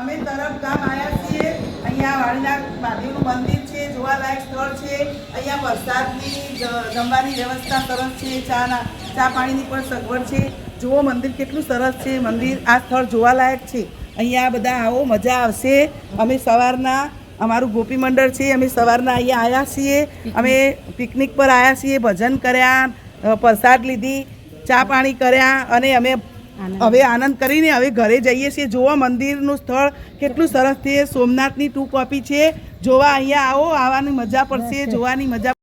અમે તરફ ગામ આવ્યા છીએ. અહીંયા વાડીનાથ મહાદેવનું મંદિર છે, જોવાલાયક સ્થળ છે. અહીંયા વરસાદની જમવાની વ્યવસ્થા સરસ છે. ચાના, ચા પાણીની પણ સગવડ છે. જુઓ મંદિર કેટલું સરસ છે. મંદિર આ સ્થળ જોવાલાયક છે. અહીંયા બધા આવો મજા આવશે. અમે સવારના, અમારું ગોપી મંડળ છે, અમે સવારના અહીંયા આવ્યા છીએ. અમે પિકનિક પર આવ્યા છીએ, ભજન કર્યા પ્રસાદ લીધી, ચા પાણી કર્યા અને અમે હવે આનંદ કરીને હવે ઘરે જઈએ છીએ. જોવા મંદિરનું સ્થળ કેટલું સરસ છે. સોમનાથની ટુ કોપી છે. જોવા અહીંયા આવો આવવાની મજા પડશે જોવાની મજા